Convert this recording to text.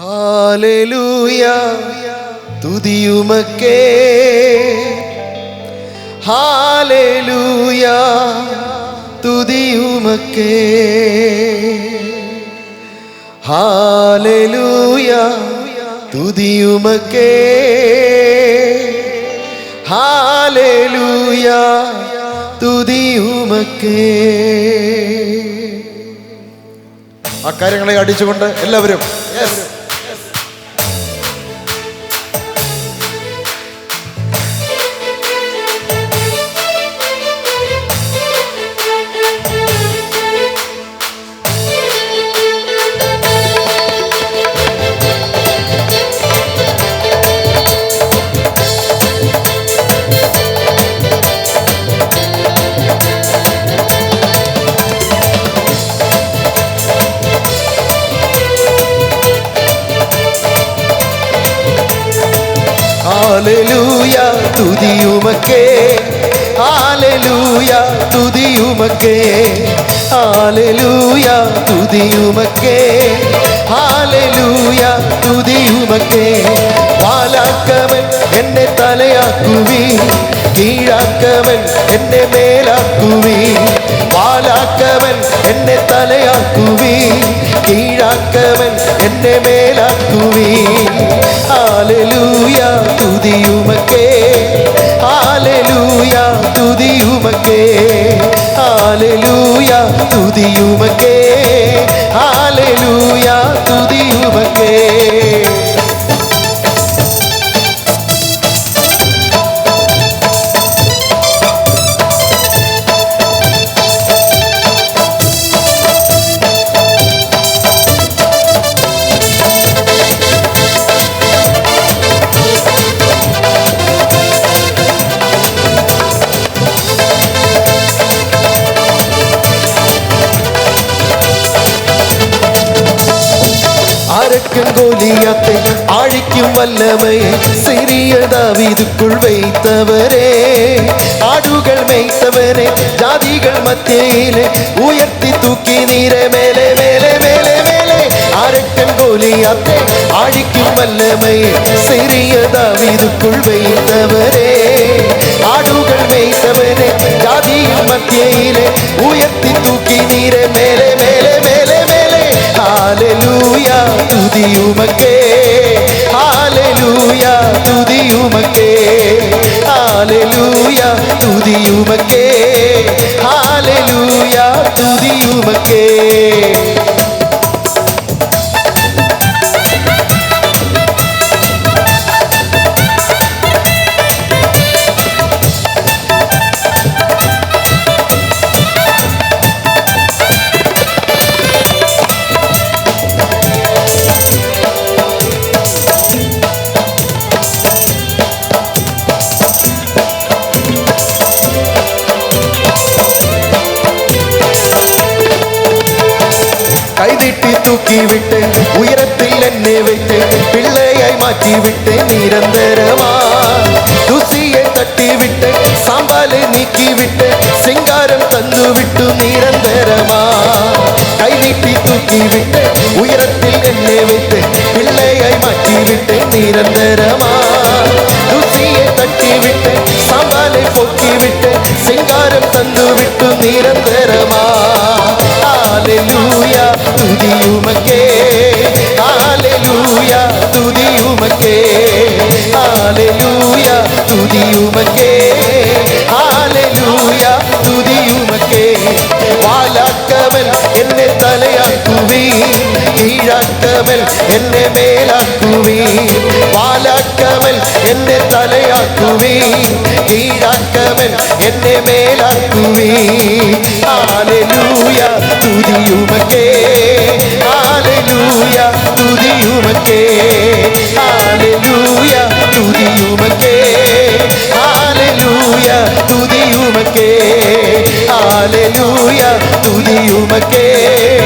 Hallelujah തുതിയുമക്കേ. Hallelujah തുതിയുമക്കേ. Hallelujah തുതിയുമക്കേ. ഹാലലൂയ തുതിയുമക്കേ. ആ കാര്യങ്ങളെ അടിച്ചുകൊണ്ട് എല്ലാവരും. ഹാലലൂയ തുതിയുമക്കേ. ഹാലലൂയ തുതിയുമക്കേ. ഹാലലൂയ തുതിയുമക്കേ. ഹാലലൂയ തുതിയുമക്കേ. പാലാക്കവൻ എന്നെ തലയാക്കുവി കീഴാക്കവൻ എന്നെ മേലാക്കുവി പാലാക്കവൻ എന്നെ തലയാക്കുവി കീഴാക്കവൻ എന്നെ മേലാക്കുവി ഹാലലൂയ துதியுமக்கே ஆலலூயா துதியுமக்கே ஆலலூயா துதியுமக்கே ஆலலூயா துதியுமக்கே அரக்கன் கோலியாத்தை ஆழிக்கும் வல்லமையை சிறிய தாவீதுக்குள் வைத்தவரே. ஆடுகள் மேய்த்தவரே ஜாதிகள் மத்தியிலே உயர்த்தி தூக்கி நீர மேலே மேலே மேலே மேலே. அரக்கன் கோலியாத்தை அழிக்கும் வல்லமை சிறிய தாவீதுக்குள் வைத்தவரே. ஆடுகள் மேய்த்தவரே ஜாதியின் மத்தியிலே உயர்த்தி തുതിയുമക്കേ ഹാലലൂയ തുതിയുമക്കേ ഹാലലൂയ തുതിയുമക്കേ ഹാലലൂയ തുതിയുമക്കേ தூக்கி விட்டு உயரத்தில் என்னை வைத்து பிள்ளையை மாற்றி விட்டு நிரந்தரமா? துசியை தட்டி விட்டு சாம்பாலை நீக்கி விட்டு சிங்காரம் தந்து விட்டு நிரந்தரமா? கை நீட்டி தூக்கி விட்டு உயரத்தில் என்னை வைத்து பிள்ளையை மாற்றி விட்டு நிரந்தரமா? துசியை தட்டி விட்டு சாம்பாலை பொக்கி விட்டு சிங்காரம் தந்து விட்டு நிரந்தரமா? തുതിയുമക്കേ ഹാലലൂയ തുതിയുമക്കേ ഹാലലൂയ തുതിയുമക്കേ ഹാലലൂയ തുതിയുമക്കേ വാലാക്കവൻ എന്നെ തലയാക്കുവി. കീഴാക്കവൻ എന്നെ മേലാക്കുവി. വാലാക്കവൻ എന്നെ തലയാക്കുവി. കീഴാക്കവൻ എന്നെ മേലാക്കുവി. ഹാലലൂയ തുതിയുമക്കേ ഹാലലൂയ തുതിയുമക്കേ.